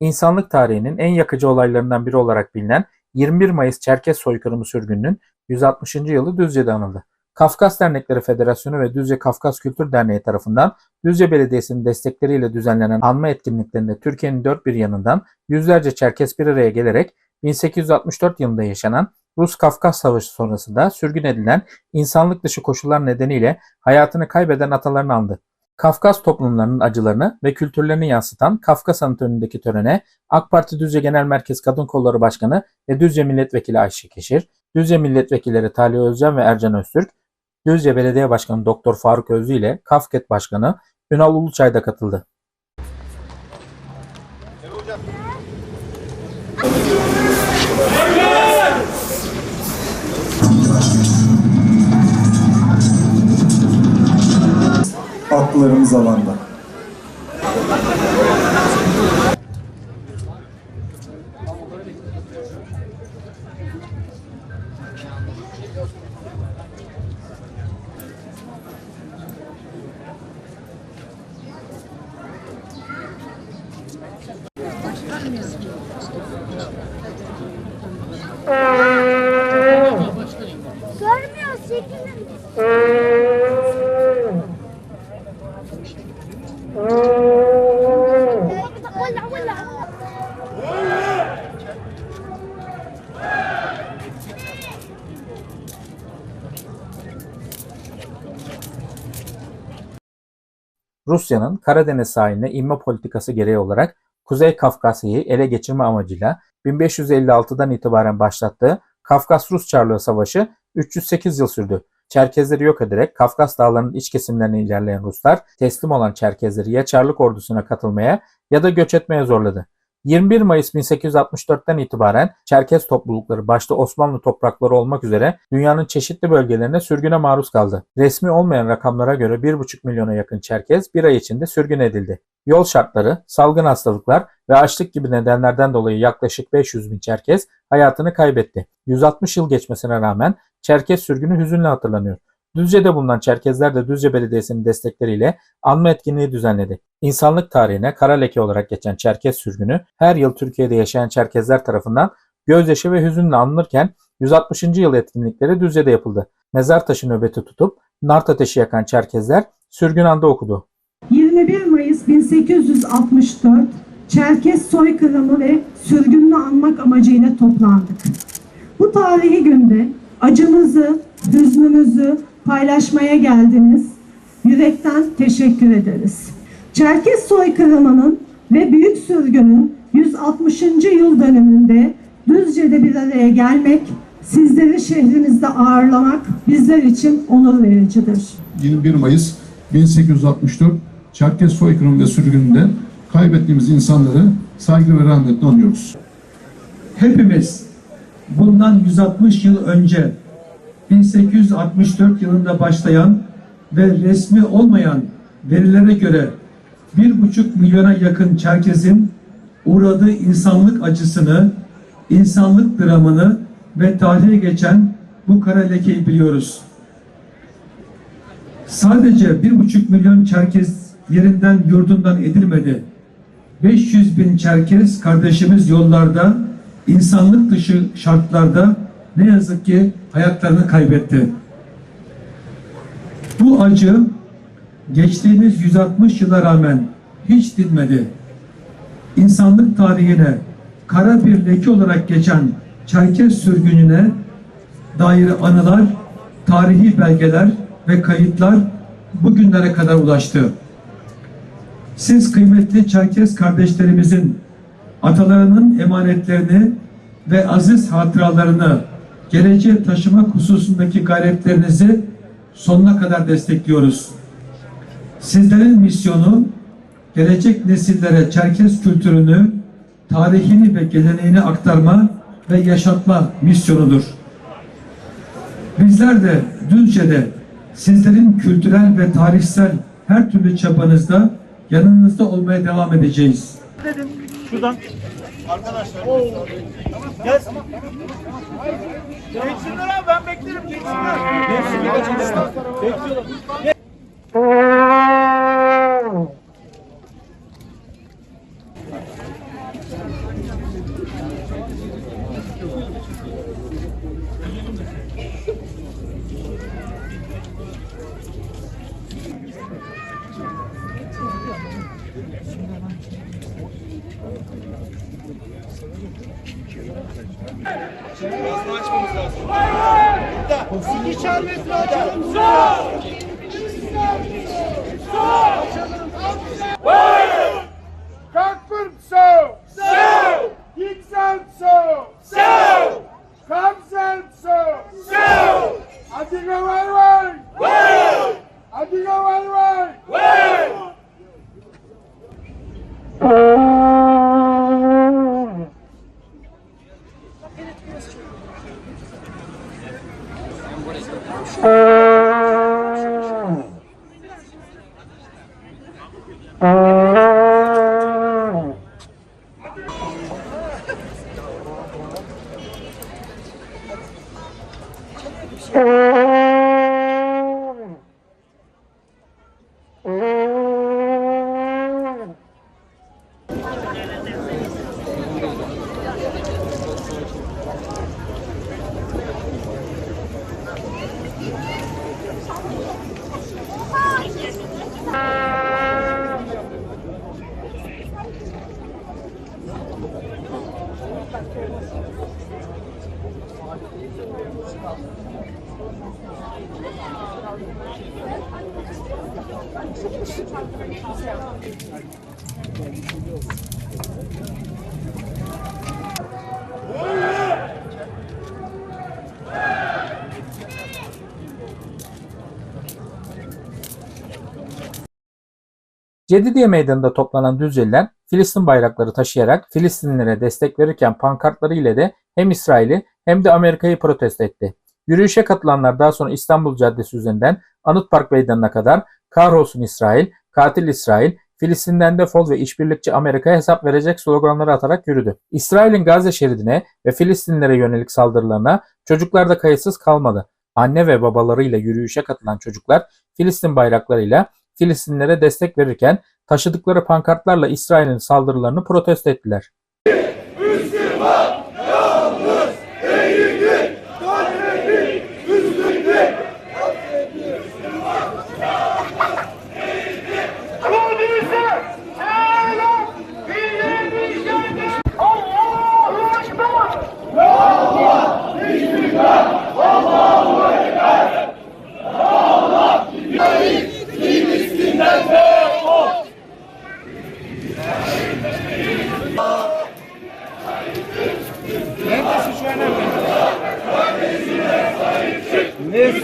İnsanlık tarihinin en yakıcı olaylarından biri olarak bilinen 21 Mayıs Çerkez soykırımı sürgününün 160. yılı Düzce'de anıldı. Kafkas Dernekleri Federasyonu ve Düzce Kafkas Kültür Derneği tarafından Düzce Belediyesi'nin destekleriyle düzenlenen anma etkinliklerinde Türkiye'nin dört bir yanından yüzlerce Çerkes bir araya gelerek 1864 yılında yaşanan Rus-Kafkas Savaşı sonrasında sürgün edilen insanlık dışı koşullar nedeniyle hayatını kaybeden atalarını andı. Kafkas toplumlarının acılarını ve kültürlerini yansıtan Kafkas Anıtı önündeki törene AK Parti Düzce Genel Merkez Kadın Kolları Başkanı ve Düzce Milletvekili Ayşe Keşir, Düzce Milletvekilleri Talih Özcan ve Ercan Öztürk, Düzce Belediye Başkanı Doktor Faruk Özlü ile Kafket Başkanı Ünal Uluçay da katıldı. Haklarımız alanda. Rusya'nın Karadeniz sahiline inme politikası gereği olarak Kuzey Kafkasya'yı ele geçirme amacıyla 1556'dan itibaren başlattığı Kafkas-Rus Çarlığı Savaşı 308 yıl sürdü. Çerkezleri yok ederek Kafkas dağlarının iç kesimlerine ilerleyen Ruslar teslim olan Çerkezleri ya Çarlık ordusuna katılmaya ya da göç etmeye zorladı. 21 Mayıs 1864'ten itibaren Çerkez toplulukları başta Osmanlı toprakları olmak üzere dünyanın çeşitli bölgelerine sürgüne maruz kaldı. Resmi olmayan rakamlara göre 1,5 milyona yakın Çerkez bir ay içinde sürgün edildi. Yol şartları, salgın hastalıklar ve açlık gibi nedenlerden dolayı yaklaşık 500 bin Çerkez hayatını kaybetti. 160 yıl geçmesine rağmen Çerkez sürgünü hüzünle hatırlanıyor. Düzce'de bulunan Çerkezler de Düzce Belediyesi'nin destekleriyle anma etkinliği düzenledi. İnsanlık tarihine kara leke olarak geçen Çerkez sürgünü her yıl Türkiye'de yaşayan Çerkezler tarafından gözyaşı ve hüzünle anılırken 160. yıl etkinlikleri Düzce'de yapıldı. Mezar taşı nöbeti tutup nart ateşi yakan Çerkezler sürgün anda okudu. 21 Mayıs 1864 Çerkes soykırımı ve sürgününü anmak amacıyla toplandık. Bu tarihi günde acımızı, hüznümüzü paylaşmaya geldiniz. Yürekten teşekkür ederiz. Çerkes soykırımının ve büyük sürgünün 160. yıl dönümünde Düzce'de bir araya gelmek, sizleri şehrimizde ağırlamak bizler için onur vericidir. 21 Mayıs 1864 Çerkez soykırımı ve sürgününde kaybettiğimiz insanları saygı ve rahmetle anıyoruz. hepimiz bundan 160 yıl önce 1864 yılında başlayan ve resmi olmayan verilere göre 1,5 milyona yakın Çerkez'in uğradığı insanlık acısını, insanlık dramını ve tarihe geçen bu kara lekeyi biliyoruz. Sadece 1,5 milyon Çerkez yerinden yurdundan edilmedi. 500 bin Çerkez kardeşimiz yollarda, insanlık dışı şartlarda ne yazık ki hayatlarını kaybetti. Bu acı geçtiğimiz 160 yıla rağmen hiç dinmedi. İnsanlık tarihine kara bir leke olarak geçen Çerkez sürgününe dair anılar, tarihi belgeler ve kayıtlar bugünlere kadar ulaştı. Siz kıymetli Çerkez kardeşlerimizin atalarının emanetlerini ve aziz hatıralarını geleceğe taşımak hususundaki gayretlerinizi sonuna kadar destekliyoruz. Sizlerin misyonu gelecek nesillere Çerkez kültürünü, tarihini ve geleneğini aktarma ve yaşatma misyonudur. Bizler de Düzce'de sizlerin kültürel ve tarihsel her türlü çabanızda yanınızda olmaya devam edeceğiz. Şuradan. Arkadaşlar. Gel. Geçsinler abi ben beklerim geçsinler. Geçsinler. Bekliyorlar. Ağzını açmamız lazım. İki çarpı açalım. Kalkın Uh... Cedidiye Meydanı'nda toplanan Düzceliler Filistin bayrakları taşıyarak Filistinlilere destek verirken pankartları ile de hem İsrail'i hem de Amerika'yı protesto etti. Yürüyüşe katılanlar daha sonra İstanbul Caddesi üzerinden Anıt Park Meydanı'na kadar kahrolsun İsrail, katil İsrail, Filistin'den defol ve işbirlikçi Amerika'ya hesap verecek sloganları atarak yürüdü. İsrail'in Gazze şeridine ve Filistinlilere yönelik saldırılarına çocuklar da kayıtsız kalmadı. Anne ve babalarıyla yürüyüşe katılan çocuklar Filistin bayraklarıyla Filistinlilere destek verirken taşıdıkları pankartlarla İsrail'in saldırılarını protesto ettiler.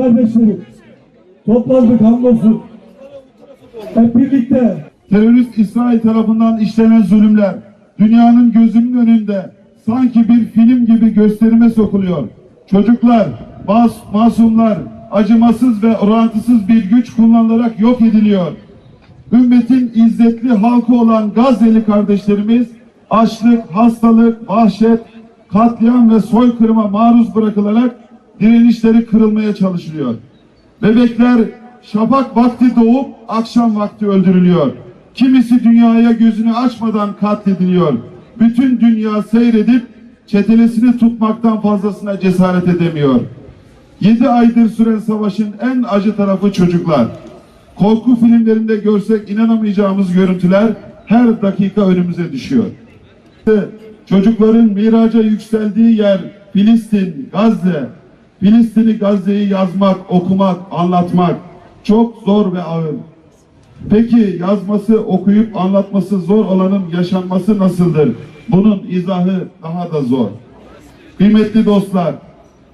kardeşlerim, toplandık hamdolsun. Hep birlikte Terörist İsrail tarafından işlenen zulümler dünyanın gözünün önünde sanki bir film gibi gösterime sokuluyor. Çocuklar, mas masumlar acımasız ve orantısız bir güç kullanılarak yok ediliyor. Ümmetin izzetli halkı olan Gazze'li kardeşlerimiz açlık, hastalık, vahşet, katliam ve soykırıma maruz bırakılarak direnişleri kırılmaya çalışılıyor. Bebekler şafak vakti doğup akşam vakti öldürülüyor. Kimisi dünyaya gözünü açmadan katlediliyor. Bütün dünya seyredip çetelesini tutmaktan fazlasına cesaret edemiyor. 7 aydır süren savaşın en acı tarafı çocuklar. Korku filmlerinde görsek inanamayacağımız görüntüler her dakika önümüze düşüyor. Çocukların miraca yükseldiği yer Filistin, Gazze. Filistin'i Gazze'yi yazmak, okumak, anlatmak çok zor ve ağır. Peki yazması, okuyup anlatması zor olanın yaşanması nasıldır? Bunun izahı daha da zor. Kıymetli dostlar,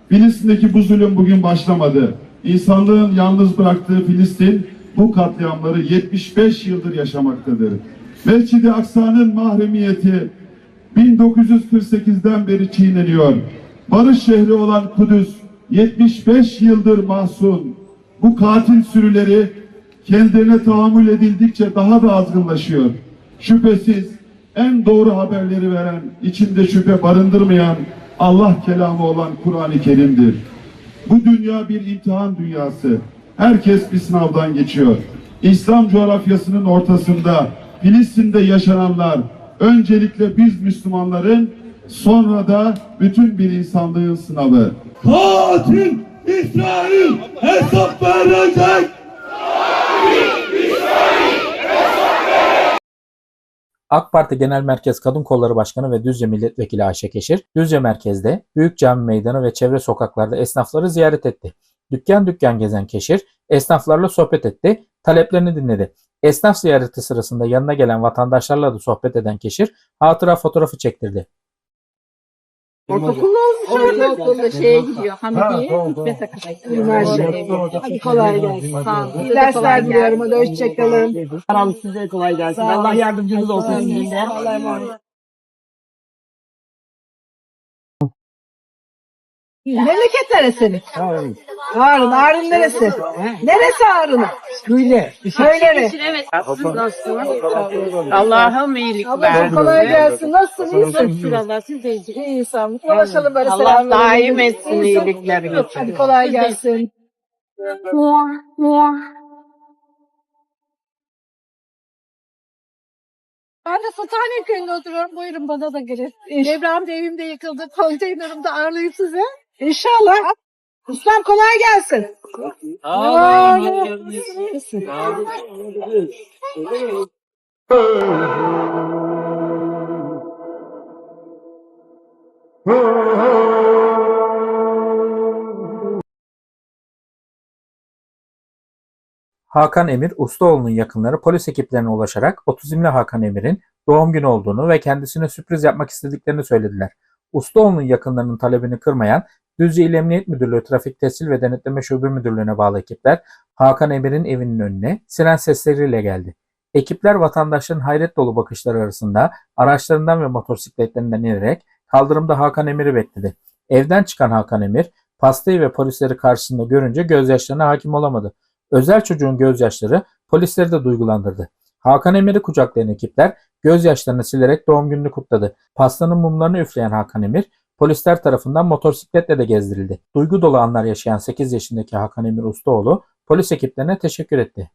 Filistin'deki bu zulüm bugün başlamadı. insanlığın yalnız bıraktığı Filistin bu katliamları 75 yıldır yaşamaktadır. Mescid-i Aksa'nın mahremiyeti 1948'den beri çiğneniyor. Barış şehri olan Kudüs 75 yıldır mahzun. Bu katil sürüleri kendilerine tahammül edildikçe daha da azgınlaşıyor. Şüphesiz en doğru haberleri veren, içinde şüphe barındırmayan Allah kelamı olan Kur'an-ı Kerim'dir. Bu dünya bir imtihan dünyası. Herkes bir sınavdan geçiyor. İslam coğrafyasının ortasında Filistin'de yaşananlar öncelikle biz Müslümanların sonra da bütün bir insanlığın sınavı. Katil İsrail hesap verecek. AK Parti Genel Merkez Kadın Kolları Başkanı ve Düzce Milletvekili Ayşe Keşir, Düzce merkezde Büyük Cami Meydanı ve çevre sokaklarda esnafları ziyaret etti. Dükkan dükkan gezen Keşir, esnaflarla sohbet etti, taleplerini dinledi. Esnaf ziyareti sırasında yanına gelen vatandaşlarla da sohbet eden Keşir, hatıra fotoğrafı çektirdi. Ortaokulda Ortaokulda şeye gidiyor. Hamidiye hizmet Üniversite. Hadi kolay gelsin. Sağ olun. Dersler diliyorum. Hadi hoşçakalın. Tamam size kolay gelsin. Allah yardımcınız olsun sizin de. Allah'a emanet. Memleket neresi? Ağrın. Ağrın neresi? Neresi Ağrın'ın? Böyle. Söyle Allah'ım iyilik Ablacığım kolay gelsin. Nasılsın? İyisin? Şükür Allah siz de. İyi sağ Ulaşalım böyle Allah selam daim verelim. etsin iyiliklerini. Hadi kolay gelsin. Ben de Sultaniye köyünde oturuyorum. Buyurun bana da girin. Depremde evim de yıkıldı. Konteynerimde ağırlayayım size. İnşallah. İslam kolay gelsin. Hakan Emir, Ustaoğlu'nun yakınları polis ekiplerine ulaşarak otizmli Hakan Emir'in doğum günü olduğunu ve kendisine sürpriz yapmak istediklerini söylediler. Ustaoğlu'nun yakınlarının talebini kırmayan Düzce İl Emniyet Müdürlüğü Trafik Tescil ve Denetleme Şube Müdürlüğü'ne bağlı ekipler Hakan Emir'in evinin önüne siren sesleriyle geldi. Ekipler vatandaşların hayret dolu bakışları arasında araçlarından ve motosikletlerinden inerek kaldırımda Hakan Emir'i bekledi. Evden çıkan Hakan Emir, pastayı ve polisleri karşısında görünce gözyaşlarına hakim olamadı. Özel çocuğun gözyaşları polisleri de duygulandırdı. Hakan Emir'i kucaklayan ekipler gözyaşlarını silerek doğum gününü kutladı. Pastanın mumlarını üfleyen Hakan Emir, polisler tarafından motosikletle de gezdirildi. Duygu dolu anlar yaşayan 8 yaşındaki Hakan Emir Ustaoğlu, polis ekiplerine teşekkür etti.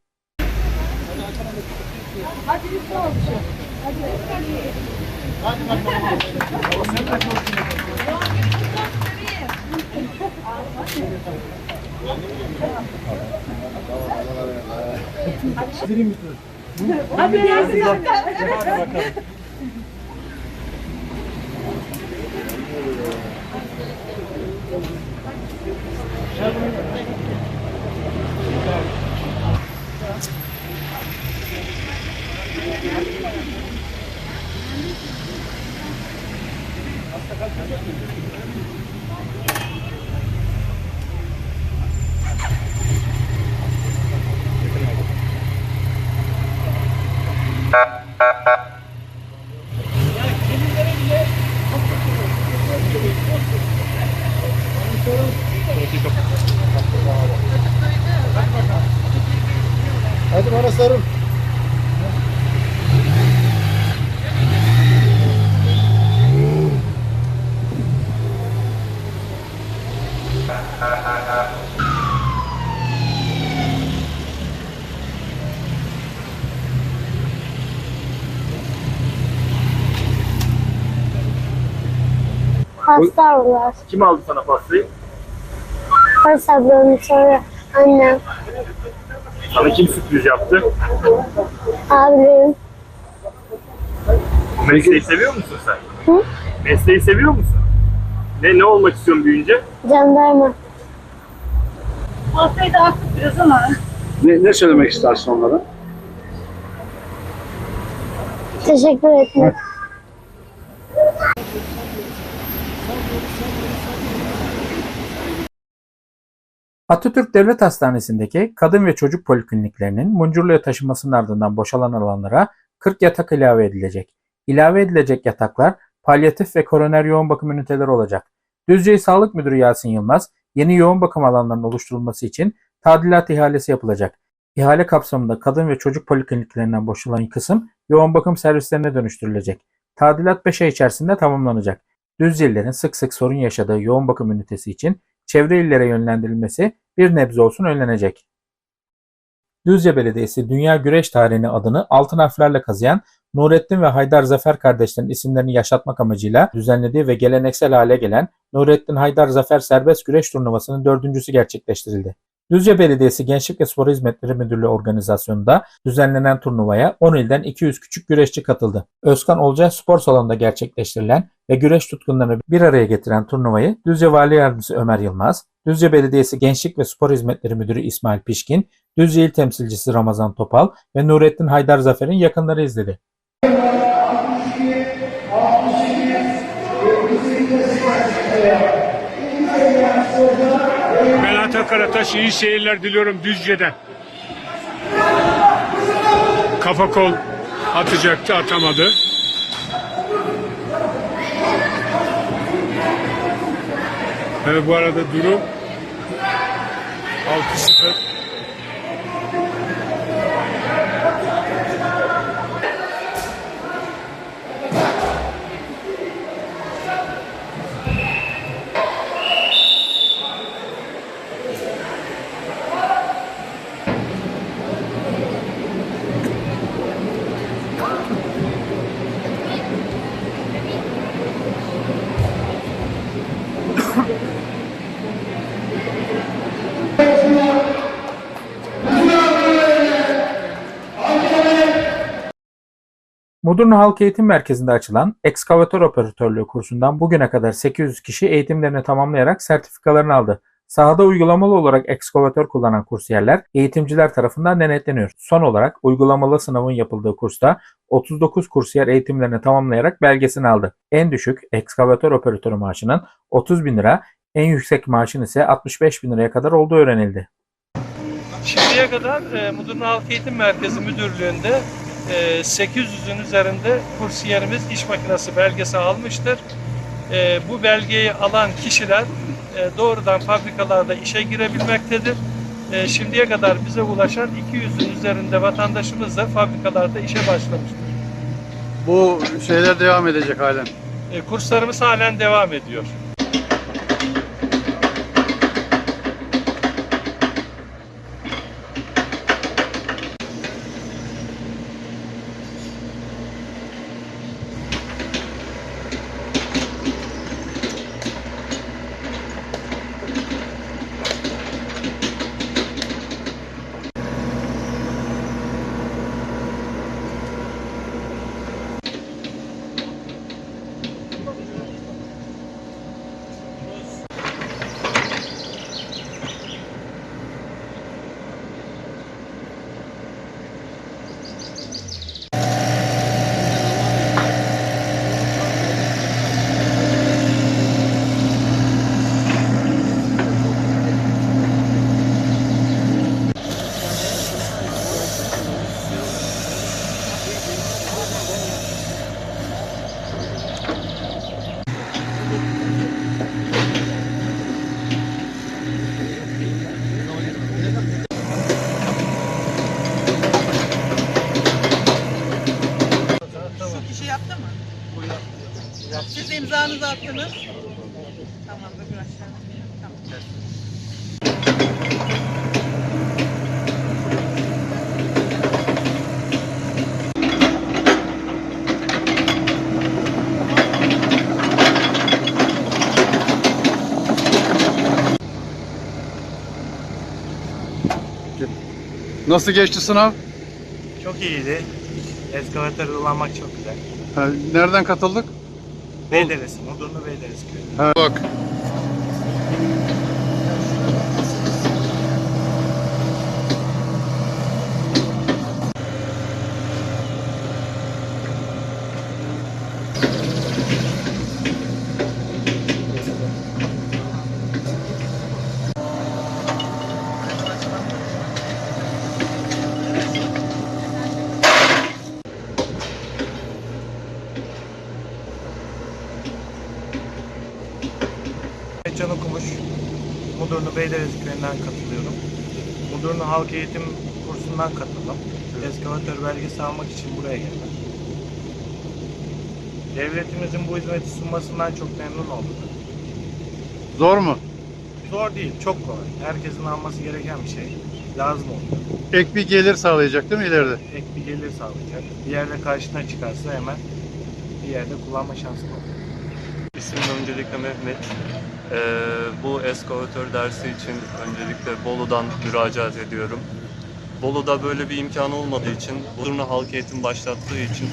Hasta var. Kim aldı sana pastayı? Hasta sonra annem, Sana kim sürpriz yaptı? abim, Mesleği seviyor musun sen? Hı? Mesleği seviyor musun? Ne ne olmak istiyorsun büyüyünce? jandarma. Ne, ne söylemek istersin onlara? Teşekkür etmek. Atatürk Devlet Hastanesi'ndeki kadın ve çocuk polikliniklerinin Muncurlu'ya taşınmasının ardından boşalan alanlara 40 yatak ilave edilecek. İlave edilecek yataklar palyatif ve koroner yoğun bakım üniteleri olacak. Düzce Sağlık Müdürü Yasin Yılmaz, yeni yoğun bakım alanlarının oluşturulması için tadilat ihalesi yapılacak. İhale kapsamında kadın ve çocuk polikliniklerinden boşalan kısım yoğun bakım servislerine dönüştürülecek. Tadilat 5 ay içerisinde tamamlanacak. Düzcelilerin sık sık sorun yaşadığı yoğun bakım ünitesi için çevre illere yönlendirilmesi bir nebze olsun önlenecek. Düzce Belediyesi Dünya Güreş Tarihini adını altın harflerle kazıyan Nurettin ve Haydar Zafer kardeşlerin isimlerini yaşatmak amacıyla düzenlediği ve geleneksel hale gelen Nurettin Haydar Zafer Serbest Güreş Turnuvası'nın dördüncüsü gerçekleştirildi. Düzce Belediyesi Gençlik ve Spor Hizmetleri Müdürlüğü organizasyonunda düzenlenen turnuvaya 10 ilden 200 küçük güreşçi katıldı. Özkan Olcay Spor Salonu'nda gerçekleştirilen ve güreş tutkunlarını bir araya getiren turnuvayı Düzce Vali Yardımcısı Ömer Yılmaz, Düzce Belediyesi Gençlik ve Spor Hizmetleri Müdürü İsmail Pişkin, Düzce İl Temsilcisi Ramazan Topal ve Nurettin Haydar Zafer'in yakınları izledi. Melata Karataş iyi seyirler diliyorum Düzce'den. Kafa kol atacaktı atamadı. Evet bu arada durum 6-0. Mudurnu Halk Eğitim Merkezi'nde açılan ekskavatör operatörlüğü kursundan bugüne kadar 800 kişi eğitimlerini tamamlayarak sertifikalarını aldı. Sahada uygulamalı olarak ekskavatör kullanan kursiyerler eğitimciler tarafından denetleniyor. Son olarak uygulamalı sınavın yapıldığı kursta 39 kursiyer eğitimlerini tamamlayarak belgesini aldı. En düşük ekskavatör operatörü maaşının 30 bin lira, en yüksek maaşın ise 65 bin liraya kadar olduğu öğrenildi. Şimdiye kadar e, Mudurnu Halk Eğitim Merkezi Müdürlüğü'nde 800'ün üzerinde kursiyerimiz iş makinesi belgesi almıştır. E, bu belgeyi alan kişiler e, doğrudan fabrikalarda işe girebilmektedir. E, şimdiye kadar bize ulaşan 200'ün üzerinde vatandaşımız da fabrikalarda işe başlamıştır. Bu şeyler devam edecek halen. Kurslarımız halen devam ediyor. Şu kişi yaptı mı? Siz de imzanızı attınız. Tamam, öbür aşağıda. Tamam. Nasıl geçti sınav? Çok iyiydi. Eskavatör kullanmak çok güzel. Ha, nereden katıldık? Beyderesi, Mudurnu Beyderesi köyü. Ha, bak. Can Okumuş, Mudurnu Beylerbeyi'nden katılıyorum. Mudurnu Halk Eğitim kursundan katıldım. Eskavatör belgesi almak için buraya geldim. Devletimizin bu hizmeti sunmasından çok memnun olduk. Zor mu? Zor değil, çok kolay. Herkesin alması gereken bir şey. Lazım oluyor. Ek bir gelir sağlayacak değil mi ileride? Ek bir gelir sağlayacak. Bir yerde karşına çıkarsa hemen bir yerde kullanma şansı oluyor. İsmim öncelikle Mehmet. Ee, bu eskavatör dersi için öncelikle Bolu'dan müracaat ediyorum. Bolu'da böyle bir imkan olmadığı için, Mudurnu Halk Eğitim başlattığı için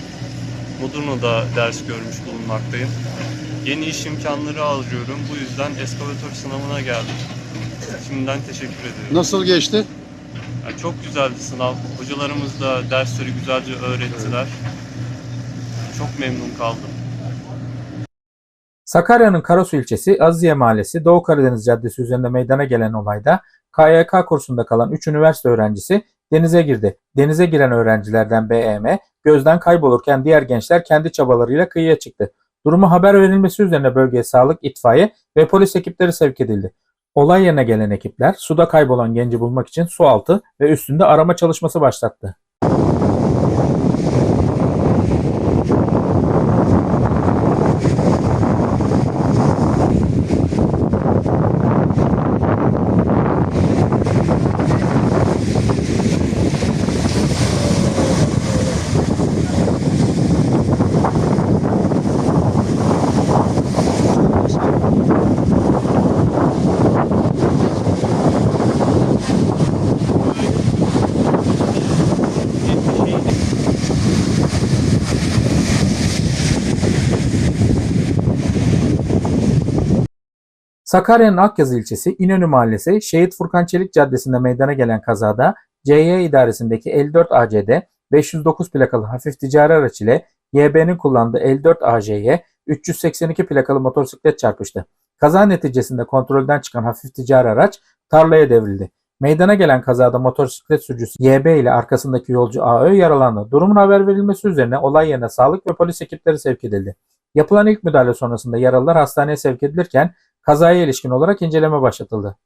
Mudurnu'da ders görmüş bulunmaktayım. Yeni iş imkanları arıyorum. Bu yüzden eskavatör sınavına geldim. Şimdiden teşekkür ederim. Nasıl geçti? Yani çok güzeldi sınav. Hocalarımız da dersleri güzelce öğrettiler. Çok memnun kaldım. Sakarya'nın Karasu ilçesi Aziye Mahallesi Doğu Karadeniz Caddesi üzerinde meydana gelen olayda KYK kursunda kalan 3 üniversite öğrencisi denize girdi. Denize giren öğrencilerden BEM gözden kaybolurken diğer gençler kendi çabalarıyla kıyıya çıktı. Durumu haber verilmesi üzerine bölgeye sağlık, itfaiye ve polis ekipleri sevk edildi. Olay yerine gelen ekipler suda kaybolan genci bulmak için su altı ve üstünde arama çalışması başlattı. Sakarya'nın Akyazı ilçesi İnönü Mahallesi Şehit Furkan Çelik Caddesi'nde meydana gelen kazada CY idaresindeki 54 ACD 509 plakalı hafif ticari araç ile YB'nin kullandığı 54 AJ'ye 382 plakalı motosiklet çarpıştı. Kaza neticesinde kontrolden çıkan hafif ticari araç tarlaya devrildi. Meydana gelen kazada motosiklet sürücüsü YB ile arkasındaki yolcu AÖ yaralandı. Durumun haber verilmesi üzerine olay yerine sağlık ve polis ekipleri sevk edildi. Yapılan ilk müdahale sonrasında yaralılar hastaneye sevk edilirken kazaya ilişkin olarak inceleme başlatıldı.